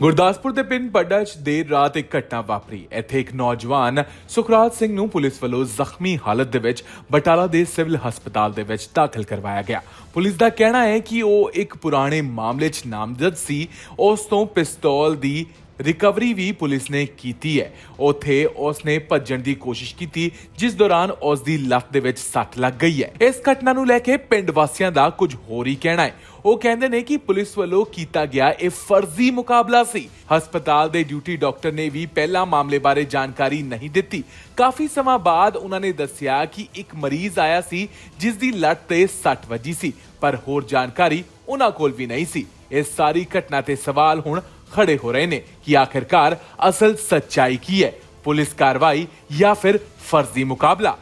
ਗੁਰਦਾਸਪੁਰ ਦੇ ਪਿੰਡ ਪੱਡਾ 'ਚ ਦੇਰ ਰਾਤ ਇੱਕ ਘਟਨਾ ਵਾਪਰੀ। ਇੱਥੇ ਇੱਕ ਨੌਜਵਾਨ ਸੁਖਰਾਜ ਸਿੰਘ ਨੂੰ ਪੁਲਿਸ ਵੱਲੋਂ ਜ਼ਖਮੀ ਹਾਲਤ ਦੇ ਵਿੱਚ ਬਟਾਲਾ ਦੇ ਸਿਵਲ ਹਸਪਤਾਲ ਦੇ ਵਿੱਚ ਦਾਖਲ ਕਰਵਾਇਆ ਗਿਆ। ਪੁਲਿਸ ਦਾ ਕਹਿਣਾ ਹੈ ਕਿ ਉਹ ਇੱਕ ਪੁਰਾਣੇ ਮਾਮਲੇ 'ਚ ਨਾਮਜ਼ਦ ਸੀ। ਉਸ ਤੋਂ ਪਿਸਤੌਲ ਦੀ ਰਿਕਵਰੀ ਵੀ ਪੁਲਿਸ ਨੇ ਕੀਤੀ ਹੈ। ਉਥੇ ਉਸ ਨੇ ਭੱਜਣ ਦੀ ਕੋਸ਼ਿਸ਼ ਕੀਤੀ, ਜਿਸ ਦੌਰਾਨ ਉਸ ਦੀ ਲੱਤ ਦੇ ਵਿੱਚ ਸੱਟ ਲੱਗ ਗਈ ਹੈ। ਇਸ ਘਟਨਾ ਨੂੰ ਲੈ ਕੇ ਪਿੰਡ ਵਾਸੀਆਂ ਦਾ ਕੁਝ ਹੋਰ ਹੀ ਕਹਿਣਾ ਹੈ। ਉਹ ਕਹਿੰਦੇ ਨੇ ਕਿ ਪੁਲਿਸ ਵੱਲੋਂ ਕੀਤਾ ਗਿਆ ਇਹ ਫਰਜ਼ੀ ਮੁਕਾਬਲਾ ਸੀ। ਹਸਪਤਾਲ ਦੇ ਡਿਊਟੀ ਡਾਕਟਰ ਨੇ ਵੀ ਪਹਿਲਾਂ ਮਾਮਲੇ ਬਾਰੇ ਜਾਣਕਾਰੀ ਨਹੀਂ ਦਿੱਤੀ। ਕਾਫੀ ਸਮਾਂ ਬਾਅਦ ਉਹਨਾਂ ਨੇ ਦੱਸਿਆ ਕਿ ਇੱਕ ਮਰੀਜ਼ ਆਇਆ ਸੀ ਜਿਸ ਦੀ ਲੱਤ ਤੇ ਸੱਟ ਵੱਜੀ ਸੀ, ਪਰ ਹੋਰ ਜਾਣਕਾਰੀ ਉਹਨਾਂ ਕੋਲ ਵੀ ਨਹੀਂ ਸੀ। ਇਸ ਸਾਰੀ ਘਟਨਾ ਤੇ ਸਵਾਲ ਹੁਣ ਖੜੇ ਹੋ ਰਹੇ ਨੇ ਕਿ ਆਖਿਰਕਾਰ ਅਸਲ ਸੱਚਾਈ ਕੀ ਹੈ ਪੁਲਿਸ ਕਾਰਵਾਈ ਜਾਂ ਫਿਰ ਫਰਜ਼ੀ ਮੁਕਾਬਲਾ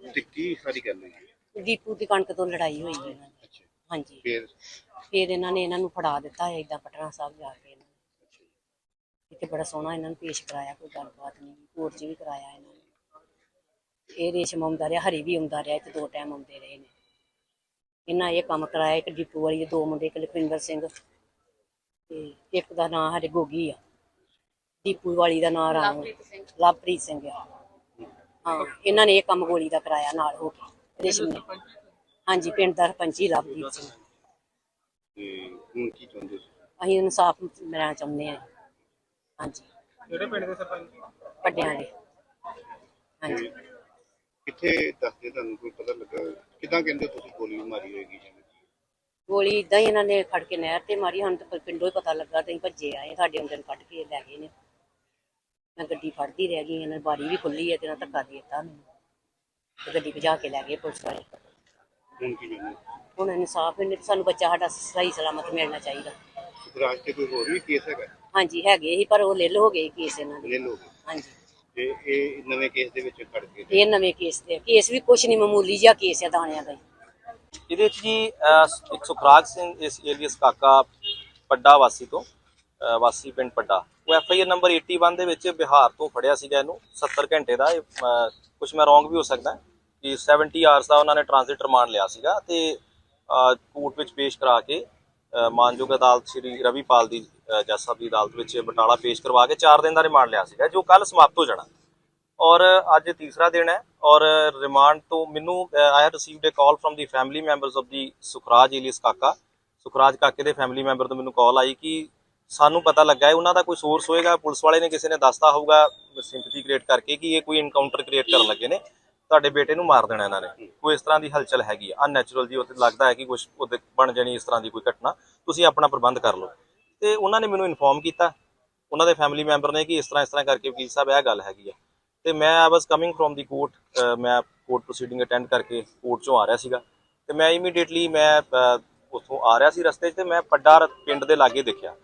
ਤੇ ਕੀ ਸਾਰੀ ਗੱਲ ਹੈ ਦੀਪੂ ਦੀ ਕਣਕ ਤੋਂ ਲੜਾਈ ਹੋਈ ਇਹਨਾਂ ਦੀ ਅੱਛਾ ਹਾਂਜੀ ਫਿਰ ਫਿਰ ਇਹਨਾਂ ਨੇ ਇਹਨਾਂ ਨੂੰ ਫੜਾ ਦਿੱਤਾ ਹੈ ਇਦਾਂ ਪਟਨਾ ਸਾਹਿਬ ਜਾ ਕੇ ਇਹਨਾਂ ਨੇ ਇੱਥੇ ਬੜਾ ਸੋਹਣਾ ਇਹਨਾਂ ਨੂੰ ਪੇਸ਼ ਕਰਾਇਆ ਕੋਈ ਗੱਲਬਾਤ ਨਹੀਂ ਕੋਰਟ 'ਚ ਵੀ ਕਰਾਇਆ ਇਹਨਾਂ ਨੇ ਇਹ ਰੇਸ਼ਮ ਆਉਂਦਾ ਰਿਹਾ ਹਰੀ ਵੀ ਆਉਂਦਾ ਰਿਹਾ ਇੱਥੇ ਦੋ ਟਾਈਮ ਆਉਂਦੇ ਰਹੇ ਨੇ ਇਹਨਾਂ ਇਹ ਕੰਮ ਕਰਾਇਆ ਇੱਕ ਦੀਪੂ ਵਾਲੀ ਦੇ ਦੋ ਮੁੰਡੇ ਇੱਕ ਲਖਵਿੰਦਰ ਸਿੰਘ ਤੇ ਇੱਕ ਦਾ ਨਾਂ ਸਾਡੇ ਗੋਗੀ ਆ। ਦੀਪੂ ਵਾਲੀ ਦਾ ਨਾਂ ਰਾਮ। ਲਵਪ੍ਰੀਤ ਸਿੰਘ। ਆ। ਹਾਂ ਇਹਨਾਂ ਨੇ ਇਹ ਕੰਮ ਗੋਲੀ ਦਾ ਕਰਾਇਆ ਨਾਲ ਹੋ ਕੇ। ਰੇਸ਼ਮ ਨੇ ਹਾਂਜੀ ਪਿੰਡ ਦਾ ਸਰਪੰਚੀ ਲਵਪ੍ਰੀਤ ਸਿੰਘ। ਤੇ ਹੁਣ ਕੀ ਚਾਹੁੰਦੇ ਸੀ ਅਸੀਂ ਇਨਸਾਫ ਮਿਲਣਾ ਚਾਹੁੰਦੇ ਹਾਂ। ਹਾਂਜੀ। ਕਿਹੜੇ ਪਿੰਡ ਦੇ ਸਰਪੰਚ? ਵੱਡਿਆਂ ਦੇ। ਹਾਂਜੀ। ਕਿੱਥੇ ਦੱਸਦੇ ਤੁਹਾਨੂੰ ਕੋਈ ਪਤਾ ਲੱਗਾ? ਕਿਦਾਂ ਕਹਿੰਦੇ ਹੋ ਤੁਸੀਂ ਗੋਲੀ ਮਾਰੀ ਹੋਏਗੀ ਗੋਲੀ ਇਦਾਂ ਹੀ ਇਹਨਾਂ ਨੇ ਖੜ ਕੇ ਨਹਿਰ ਤੇ ਮਾਰੀ ਸਾਨੂੰ ਤਾਂ ਪਿੰਡੋਂ ਹੀ ਪਤਾ ਲੱਗਾ ਤੇ ਅਸੀਂ ਭੱਜੇ ਆਏ ਸਾਡੇ ਅੰਦਰ ਕੱਢ ਕੇ ਲੈ ਗਏ ਨੇ। ਮੈਂ ਗੱਡੀ ਫੜਦੀ ਰਹਿ ਗਈ ਇਹਨਾਂ ਨੇ ਬਾਰੀ ਵੀ ਖੁੱਲੀ ਹੈ ਤੇ ਇਹਨਾਂ ਧੱਕਾ ਦੇ ਦਿੱਤਾ ਮੈਨੂੰ ਤੇ ਗੱਡੀ ਭਜਾ ਕੇ ਲੈ ਗਏ ਪੁਲਿਸ ਵਾਲੇ। ਹੁਣ ਕੀ ਚਾਹੁੰਦੇ ਹੁਣ ਇਨਸਾਫ ਮਿਲੇ ਤੇ ਸਾਨੂੰ ਬੱਚਾ ਸਾਡਾ ਸਹੀ ਸਲਾਮਤ ਮਿਲਣਾ ਚਾਹੀਦਾ। ਸੁਖਰਾਜ ਤੇ ਕੋਈ ਹੋਰ ਵੀ ਕੇਸ ਹੈਗਾ? ਹਾਂਜੀ ਹੈਗੇ ਸੀ ਪਰ ਉਹ ਲਿਲ ਹੋ ਗਏ ਕੇਸ ਇਹਨਾਂ ਦੇ। ਲੈ ਲਓ ਹਾਂਜੀ। ਤੇ ਇਹ ਨਵੇਂ ਕੇਸ ਦੇ ਵਿੱਚ ਖੜ ਕੇ ਇਹ ਨਵੇਂ ਕੇਸ ਤੇ ਕੇਸ ਵੀ ਕੁਛ ਨਹੀਂ ਮਾਮੂਲੀ ਜਿਹਾ ਕੇਸ ਹੈ ਦਾਣਿਆਂ ਦਾ ਹੀ। ਇਹਦੇ ਵਿੱਚ ਜੀ ਅਹ, ਇੱਕ ਸੁਖਰਾਜ ਸਿੰਘ ਇਸ ਏਲੀਅਸ ਕਾਕਾ ਪੱਡਾ ਵਾਸੀ ਤੋਂ ਅਹ, ਵਾਸੀ ਪਿੰਡ ਪੱਡਾ। ਉਹ ਐਫ ਆਈ ਆਰ ਨੰਬਰ 81 ਦੇ ਵਿੱਚ ਬਿਹਾਰ ਤੋਂ ਫੜਿਆ ਸੀਗਾ ਇਹਨੂੰ 70 ਘੰਟੇ ਦਾ ਕੁਝ ਮੈਂ ਰੋਂਗ ਵੀ ਹੋ ਸਕਦਾ ਕਿ 70 ਆਰਸ ਦਾ ਉਹਨਾਂ ਨੇ ਟ੍ਰਾਂਜ਼ਿਟ ਰਿਮਾਂਡ ਲਿਆ ਸੀਗਾ ਤੇ ਕੋਰਟ ਵਿੱਚ ਪੇਸ਼ ਕਰਾ ਕੇ ਅਹ, ਮਾਨਯੋਗ ਅਦਾਲਤ ਸ਼੍ਰੀ ਰਵੀਪਾਲ ਦੀ ਅਹ, ਜੱਜ ਸਾਹਿਬ ਦੀ ਅਦਾਲਤ ਵਿੱਚ ਬਟਾਲਾ ਪੇਸ਼ ਕਰਵਾ ਕੇ 4 ਦਿਨ ਦਾ ਰਿਮਾਂਡ ਲਿਆ ਸੀਗਾ ਜੋ ਕੱਲ ਸਮਾਪਤ ਹੋ ਜਾਣਾ। ਔਰ ਅੱਜ ਤੀਸਰਾ ਦਿਨ ਹੈ ਔਰ ਰਿਮਾਂਡ ਤੋਂ ਮੈਨੂੰ I have received a call from the family members of the Sukhraj alias Kaka. Sukhraj ਕਾਕੇ ਦੇ ਫੈਮਿਲੀ ਮੈਂਬਰ ਤੋਂ ਮੈਨੂੰ ਕਾਲ ਆਈ ਕਿ ਸਾਨੂੰ ਪਤਾ ਲੱਗਾ ਹੈ, ਉਹਨਾਂ ਦਾ ਕੋਈ ਸੋਰਸ ਹੋਏਗਾ, ਪੁਲਿਸ ਵਾਲੇ ਨੇ ਕਿਸੇ ਨੇ ਦੱਸਤਾ ਹੋਊਗਾ ਸਿੰਪਥੀ ਕ੍ਰੀਏਟ ਕਰਕੇ ਕਿ ਇਹ ਕੋਈ ਇਨਕਾਊਂਟਰ ਕ੍ਰੀਏਟ ਕਰਨ ਲੱਗੇ ਨੇ। ਤੁਹਾਡੇ ਬੇਟੇ ਨੂੰ ਮਾਰ ਦੇਣਾ ਇਹਨਾਂ ਨੇ। ਕੋਈ ਇਸ ਤਰ੍ਹਾਂ ਦੀ ਹਲਚਲ ਹੈਗੀ ਹੈ ਅਨਨੈਚੁਰਲ ਜੀ, ਉੱਥੇ ਲੱਗਦਾ ਹੈ ਕਿ ਕੁਝ ਉਹਦੇ ਬਣ ਜਾਣੀ ਇਸ ਤਰ੍ਹਾਂ ਦੀ ਕੋਈ ਘਟਨਾ। ਤੁਸੀਂ ਆਪਣਾ ਪ੍ਰਬੰਧ ਕਰ ਲਓ। ਤੇ ਉਹਨਾਂ ਨੇ ਮੈਨੂੰ ਇਨਫੋਰਮ ਕੀਤਾ। ਉਹਨਾਂ ਦੇ ਫੈਮਿਲੀ ਮੈਂਬਰ ਨੇ ਕਿ ਇਸ ਤਰ੍ਹਾਂ ਇਸ ਤਰ੍ਹਾਂ ਕਰਕੇ ਵਕੀਲ ਸਾਹਿਬ ਇਹ ਗੱਲ ਹੈਗੀ ਆ। ਤੇ ਮੈਂ I was coming from the court ਮੈਂ ਕੋਰਟ ਪ੍ਰੋਸੀਡਿੰਗ ਅਟੈਂਡ ਕਰਕੇ ਕੋਰਟ ਚੋਂ ਆ ਰਿਹਾ ਸੀਗਾ। ਤੇ ਮੈਂ ਇਮੀਡੀਏਟਲੀ ਮੈਂ ਅਹ, ਉੱਥੋਂ ਆ ਰਿਹਾ ਸੀ ਰਸਤੇ 'ਚ ਤੇ ਮੈਂ ਪੱਡਾ ਪਿੰਡ ਦੇ ਲਾਗੇ ਦੇਖਿਆ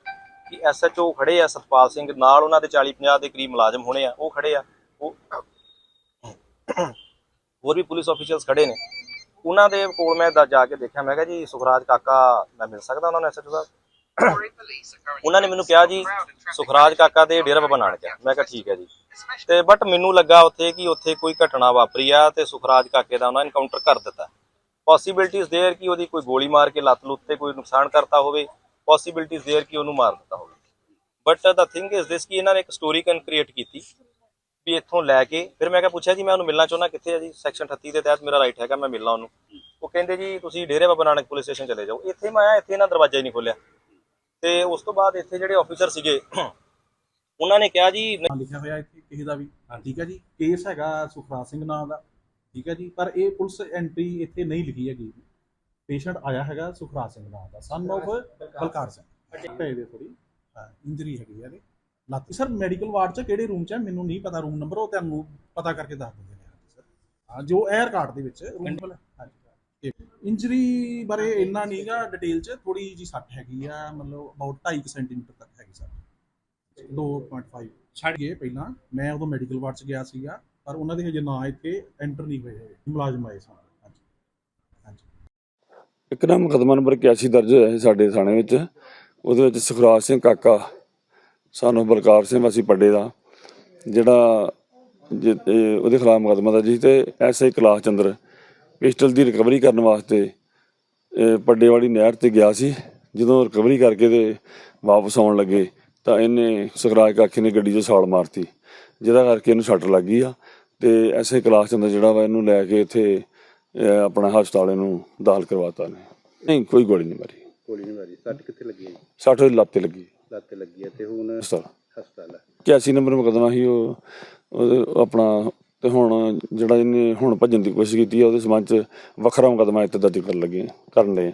ਕਿ ਐਸਐਚਓ ਖੜੇ ਆ ਸਤਪਾਲ ਸਿੰਘ ਨਾਲ ਉਹਨਾਂ ਦੇ 40 50 ਦੇ ਕਰੀਬ ਮੁਲਾਜ਼ਮ ਹੋਣੇ ਆ ਉਹ ਖੜੇ ਆ ਉਹ ਹੋਰ ਵੀ ਪੁਲਿਸ ਆਫੀਸ਼ੀਅਲਸ ਖੜੇ ਨੇ। ਉਹਨਾਂ ਦੇ ਕੋਲ ਮੈਂ ਜਾ ਕੇ ਦੇਖਿਆ ਮੈਂ ਕਿਹਾ ਜੀ ਸੁਖਰਾਜ ਕਾਕਾ ਮੈਂ ਮਿਲ ਸਕਦਾ ਉਹਨਾਂ ਨੂੰ ਐਸਐਚਓ ਸਾਹਿਬ ਉਹਨਾਂ ਨੇ ਮੈਨੂੰ ਕਿਹਾ ਜੀ, ਸੁਖਰਾਜ ਕਾਕਾ ਤੇ ਡੇਰਾ ਬਾਬਾ ਨਾਨਕ ਹੈ ਮੈਂ ਕਿਹਾ ਠੀਕ ਹੈ ਜੀ। ਤੇ ਬਟ ਮੈਨੂੰ ਲੱਗਾ ਉੱਥੇ ਕਿ ਉੱਥੇ ਕੋਈ ਘਟਨਾ ਵਾਪਰੀ ਆ ਤੇ ਸੁਖਰਾਜ ਕਾਕੇ ਦਾ ਉਹਨਾਂ ਨੇ ਇਨਕਾਊਂਟਰ ਕਰ ਦਿੱਤਾ। ਪੋਸਿਬਿਲਿਟੀਜ਼ ਦੇਅਰ ਕਿ ਉਹਦੀ ਕੋਈ ਗੋਲੀ ਮਾਰ ਕੇ ਲੱਤ ਲੁੱਤ ਤੇ ਕੋਈ ਨੁਕਸਾਨ ਕਰਤਾ ਹੋਵੇ ਪੋਸਿਬਿਲਿਟੀਜ਼ ਦੇਅਰ ਕਿ ਉਹਨੂੰ ਮਾਰ ਦਿੱਤਾ ਹੋਵੇ। But the thing is this ਕਿ ਇਹਨਾਂ ਨੇ ਇੱਕ ਸਟੋਰੀ ਕਨ ਕ੍ਰੀਏਟ ਕੀਤੀ ਵੀ ਇੱਥੋਂ ਲੈ ਕੇ, ਫਿਰ ਮੈਂ ਕਿਹਾ ਪੁੱਛਿਆ ਜੀ, ਮੈਂ ਉਹਨੂੰ ਮਿਲਣਾ ਚਾਹੁੰਦਾ ਕਿੱਥੇ ਹੈ ਜੀ? ਸੈਕਸ਼ਨ 38 ਦੇ ਤਹਿਤ ਮੇਰਾ ਰਾਈਟ ਹੈਗਾ, ਮੈਂ ਮਿਲਣਾ ਉਹਨੂੰ। ਉਹ ਕਹਿੰਦੇ ਜੀ, ਤੁਸੀਂ ਡੇਰੇ ਬਾਬਾ ਨਾਨਕ ਪੁਲਿਸ ਸਟੇਸ਼ਨ ਚਲੇ ਜਾਓ। ਇੱਥੇ ਮੈਂ ਆਇਆ, ਇੱਥੇ ਇਹਨਾਂ ਦਰਵਾਜ਼ਾ ਹੀ ਨਹੀਂ ਖੋਲਿਆ ਤੇ ਉਸ ਤੋਂ ਬਾਅਦ ਇੱਥੇ ਜਿਹੜੇ ਆਫੀਸਰ ਸੀਗੇ ਉਹਨਾਂ ਨੇ ਕਿਹਾ ਜੀ ਲਿਖਿਆ ਹੋਇਆ ਇੱਥੇ ਕਿਸੇ ਦਾ ਵੀ। ਠੀਕ ਹੈ ਜੀ। ਕੇਸ ਹੈਗਾ ਸੁਖਰਾਜ ਸਿੰਘ ਨਾਮ ਦਾ। ਠੀਕ ਹੈ ਜੀ। ਪਰ ਇਹ ਪੁਲਿਸ ਐਂਟਰੀ ਇੱਥੇ ਨਹੀਂ ਲਿਖੀ ਹੈਗੀ। ਪੇਸ਼ੈਂਟ ਆਇਆ ਹੈਗਾ ਸੁਖਰਾਜ ਸਿੰਘ ਨਾਮ ਦਾ। Son of Balkar Singh. ਪਏ ਦੇ ਥੋੜੀ ਇੰਜਰੀ ਹੈਗੀ ਹੈ ਇਹਦੇ। ਲਾਤੀ ਸਰ ਮੈਡੀਕਲ ਵਾਰਡ ਚ ਕਿਹੜੇ ਰੂਮ ਚ ਹੈ? ਮੈਨੂੰ ਨਹੀਂ ਪਤਾ। ਰੂਮ ਨੰਬਰ ਉਹ ਤੁਹਾਨੂੰ ਪਤਾ ਕਰਕੇ ਦੱਸ ਦਿੰਦੇ ਨੇ। ਸਰ ਹਾਂ ਜੋ 에ਅਰ ਕਾਰਡ ਦੇ ਵਿੱਚ ਰੂਮ ਨੰਬਰ ਹਾਂਜੀ ਇੰਜਰੀ ਬਾਰੇ ਇੰਨਾ ਨਹੀਂਗਾ ਡਿਟੇਲ ਚ ਥੋੜੀ ਜੀ ਸੱਟ ਹੈਗੀ ਆ, ਮਤਲਬ ਅਬਾਊਟ 2.5 ਸੈਂਟੀਮੀਟਰ ਤੱਕ ਹੈਗੀ ਸੱਟ। 2.5 ਛੱਡ ਗਏ ਪਹਿਲਾਂ। ਮੈਂ ਉਦੋਂ ਮੈਡੀਕਲ ਵਾਰਡ ਚ ਗਿਆ ਸੀਗਾ, ਪਰ ਉਹਨਾਂ ਦੇ ਹਜੇ ਨਾਂ ਇੱਥੇ ਐਂਟਰ ਨਹੀਂ ਹੋਏ ਹੋਏ ਮੁਲਾਜ਼ਮ ਆਏ ਸਨ ਇੱਕ ਨਾ ਮੁਕੱਦਮਾ ਨੰਬਰ 81 ਦਰਜ ਹੋਇਆ ਸਾਡੇ ਥਾਣੇ ਵਿੱਚ। ਉਹਦੇ ਵਿੱਚ ਸੁਖਰਾਜ ਸਿੰਘ ਕਾਕਾ, ਸਾਨੂੰ ਬਲਕਾਰ ਸਿੰਘ ਵਾਸੀ ਪੱਡੇ ਦਾ, ਜਿਹੜਾ ਉਹਦੇ ਖਿਲਾਫ ਮੁਕੱਦਮਾ ਦਰਜ ਸੀ ਤੇ ਐਸਆਈ ਕਲਾਸ ਚੰਦਰ ਪਿਸਟਲ ਦੀ ਰਿਕਵਰੀ ਕਰਨ ਵਾਸਤੇ ਪੱਡੇ ਵਾਲੀ ਨਹਿਰ ਤੇ ਗਿਆ ਸੀ। ਜਦੋਂ ਰਿਕਵਰੀ ਕਰਕੇ ਤੇ ਵਾਪਸ ਆਉਣ ਲੱਗੇ ਤਾਂ ਇਹਨੇ ਸੁਖਰਾਜ ਕਾਕੇ ਨੇ ਗੱਡੀ 'ਚ ਛਾਲ ਮਾਰਤੀ ਜਿਹਦਾ ਕਰਕੇ ਇਹਨੂੰ ਸੱਟ ਲੱਗ ਗਈ ਆ। ਤੇ ਐਸੇ ਕਲਾਸ ਚੰਦਰ ਜਿਹੜਾ ਵਾ ਇਹਨੂੰ ਲੈ ਕੇ ਇੱਥੇ ਆਪਣਾ ਹਸਪਤਾਲ ਇਹਨੂੰ ਦਾਖਲ ਕਰਵਾਤਾ ਨੇ। ਨਹੀਂ ਕੋਈ ਗੋਲੀ ਨਹੀਂ ਮਾਰੀ। ਗੋਲੀ ਨਹੀਂ ਮਾਰੀ। ਸੱਟ ਕਿੱਥੇ ਲੱਗੀ ਹੈ? ਸੱਟ ਲੱਤ ਤੇ ਲੱਗੀ। ਲੱਤ ਤੇ ਲੱਗੀ ਹੈ ਤੇ ਹੁਣ ਹਸਪਤਾਲ। ਹਸਪਤਾਲ ਹੈ। 81 ਨੰਬਰ ਮੁਕੱਦਮਾ ਸੀ ਉਹ ਉਹ ਆਪਣਾ ਤੇ ਹੁਣ ਜਿਹੜਾ ਇਹਨੇ ਹੁਣ ਭੱਜਣ ਦੀ ਕੋਸ਼ਿਸ਼ ਕੀਤੀ ਆ ਉਹਦੇ ਸਬੰਧ ਚ ਵੱਖਰਾ ਮੁਕੱਦਮਾ ਇੱਥੇ ਦਰਜ ਕਰਨ ਲੱਗੇ ਕਰਨ ਲਏ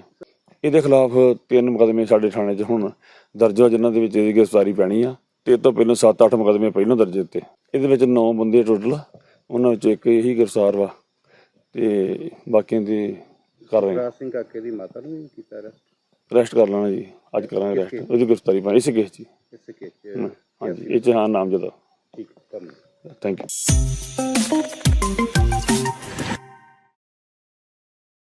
ਇਹਦੇ ਖਿਲਾਫ ਤਿੰਨ ਮੁਕੱਦਮੇ ਸਾਡੇ ਥਾਣੇ 'ਚ ਹੁਣ ਦਰਜ ਹੋ ਜਿਨ੍ਹਾਂ ਦੇ ਵਿੱਚ ਇਹਦੀ ਗ੍ਰਿਫਤਾਰੀ ਪੈਣੀ ਆ ਤੇ ਇਹ ਤੋਂ ਪਹਿਲਾਂ 7-8 ਮੁਕੱਦਮੇ ਪਹਿਲਾਂ ਦਰਜ ਦਿੱਤੇ। ਇਹਦੇ ਵਿੱਚ 9 ਬੰਦੇ ਟੋਟਲ ਉਹਨਾਂ ਵਿੱਚੋਂ ਇੱਕ ਇਹੀ ਗ੍ਰਿਫਤਾਰ ਵਾ ਤੇ ਬਾਕੀਆਂ ਦੀ ਕਰ ਰਹੇ ਸੁਖਰਾਜ ਸਿੰਘ ਕਾਕੇ ਦੀ ਮਾਤਾ ਨੂੰ ਵੀ ਕੀਤਾ ਅਰੈਸਟ ਅਰੈਸਟ ਕਰ ਲੈਣਾ ਜੀ ਅੱਜ ਕਰਾਂਗੇ ਅਰੈਸਟ ਉਹਦੀ ਗ੍ਰਿਫਤਾਰੀ ਪਾ ਇਸੇ ਕੇਸ 'ਚ। ਇਸ ਕੇਸ 'ਚ ਹਾਂਜੀ ਇਹ 'ਚ ਹਾਂ ਨਾਮ ਜਦਾ ਠੀਕ ਧੰਨਵਾਦ। Thank you.